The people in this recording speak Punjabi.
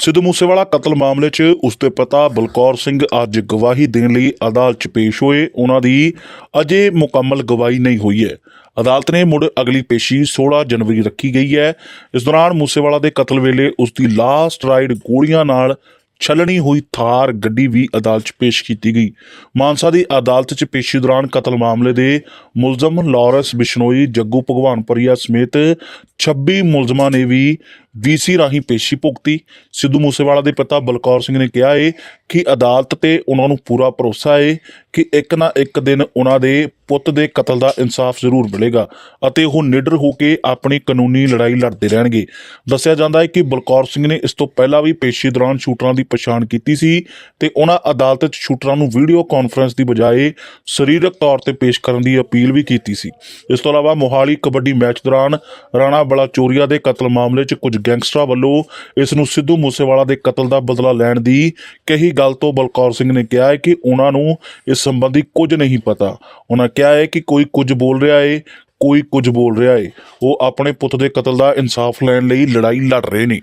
ਸਿੱਧੂ ਮੂਸੇਵਾਲਾ ਕਤਲ ਮਾਮਲੇ 'ਚ ਉਸਦੇ ਪਿਤਾ ਬਲਕੌਰ ਸਿੰਘ ਅੱਜ ਗਵਾਹੀ ਦੇਣ ਲਈ ਅਦਾਲਤ 'ਚ ਪੇਸ਼ ਹੋਏ। ਉਹਨਾਂ ਦੀ ਅਜੇ ਮੁਕੰਮਲ ਗਵਾਹੀ ਨਹੀਂ ਹੋਈ ਹੈ। ਅਦਾਲਤ ਨੇ ਮੁੜ ਅਗਲੀ ਪੇਸ਼ੀ 16 ਜਨਵਰੀ ਰੱਖੀ ਗਈ ਹੈ। ਇਸ ਦੌਰਾਨ ਮੂਸੇਵਾਲਾ ਦੇ ਕਤਲ ਵੇਲੇ ਉਸ ਦੀ ਲਾਸਟ ਰਾਈਡ ਗੋਲੀਆਂ ਨਾਲ ਛਲਣੀ ਹੋਈ ਥਾਰ ਗੱਡੀ ਵੀ ਅਦਾਲਤ 'ਚ ਪੇਸ਼ ਕੀਤੀ ਗਈ। ਮਾਨਸਾ ਦੀ ਅਦਾਲਤ 'ਚ ਪੇਸ਼ੀ ਦੌਰਾਨ ਕਤਲ ਮਾਮਲੇ ਦੇ ਮੁਲਜ਼ਮ ਲਾਰੈਂਸ ਬਿਸ਼ਨੋਈ, ਜੱਗੂ ਭਗਵਾਨਪੁਰੀਆ ਸਮੇਤ 26 ਮੁਲਜ਼ਮਾਂ ਨੇ ਵੀ ਵੀਸੀ ਰਾਹੀਂ ਪੇਸ਼ੀ ਭੁਗਤੀ। ਸਿੱਧੂ ਮੂਸੇਵਾਲਾ ਦੇ ਪਿਤਾ ਬਲਕੌਰ ਸਿੰਘ ਨੇ ਕਿਹਾ ਏ ਕਿ ਅਦਾਲਤ ਤੇ ਉਹਨਾਂ ਨੂੰ ਪੂਰਾ ਭਰੋਸਾ ਏ ਕਿ ਇੱਕ ਨਾ ਇੱਕ ਦਿਨ ਉਹਨਾਂ ਦੇ ਪੁੱਤ ਦੇ ਕਤਲ ਦਾ ਇਨਸਾਫ ਜ਼ਰੂਰ ਮਿਲੇਗਾ ਅਤੇ ਉਹ ਨਿਡਰ ਹੋ ਕੇ ਆਪਣੀ ਕਾਨੂੰਨੀ ਲੜਾਈ ਲੜਦੇ ਰਹਿਣਗੇ। ਦੱਸਿਆ ਜਾਂਦਾ ਹੈ ਕਿ ਬਲਕੌਰ ਸਿੰਘ ਨੇ ਇਸ ਤੋਂ ਪਹਿਲਾਂ ਵੀ ਪੇਸ਼ੀ ਦੌਰਾਨ ਸ਼ੂਟਰਾਂ ਦੀ ਪਛਾਣ ਕੀਤੀ ਸੀ ਤੇ ਉਹਨਾਂ ਅਦਾਲਤ 'ਚ ਸ਼ੂਟਰਾਂ ਨੂੰ ਵੀਡੀਓ ਕਾਨਫਰੰਸ ਦੀ ਬਜਾਏ ਸਰੀਰਕ ਤੌਰ ਤੇ ਪੇਸ਼ ਕਰਨ ਦੀ ਅਪੀਲ ਵੀ ਕੀਤੀ ਸੀ। ਇਸ ਤੋਂ ਇਲਾਵਾ ਮੋਹਾਲੀ ਕਬੱਡੀ ਮੈਚ ਦੌਰਾਨ ਰਾਣਾ ਬਲਾਚੋਰੀਆ ਦੇ ਕਤਲ ਮਾਮਲੇ 'ਚ ਕੁਝ ਗੈਂਗਸਟਰਾਂ ਵੱਲੋਂ ਇਸ ਨੂੰ ਸਿੱਧੂ ਮੂਸੇਵਾਲਾ ਦੇ ਕਤਲ ਦਾ ਬਦਲਾ ਲੈਣ ਦੀ ਕਹੀ ਗੱਲ ਤੋਂ ਬਲਕੌਰ ਸਿੰਘ ਨੇ ਕਿਹਾ ਹੈ ਕਿ ਉਹਨਾਂ ਨੂੰ ਇਸ ਸੰਬੰਧੀ ਕੁਝ ਨਹੀਂ ਪਤਾ। ਉਹਨਾਂ ਕਿਹਾ ਹੈ ਕਿ ਕੋਈ ਕੁਝ ਬੋਲ ਰਿਹਾ ਹੈ ਕੋਈ ਕੁਝ ਬੋਲ ਰਿਹਾ ਹੈ ਉਹ ਆਪਣੇ ਪੁੱਤ ਦੇ ਕਤਲ ਦਾ ਇਨਸਾਫ ਲੈਣ ਲਈ ਲੜਾਈ ਲੜ ਰਹੇ ਨੇ।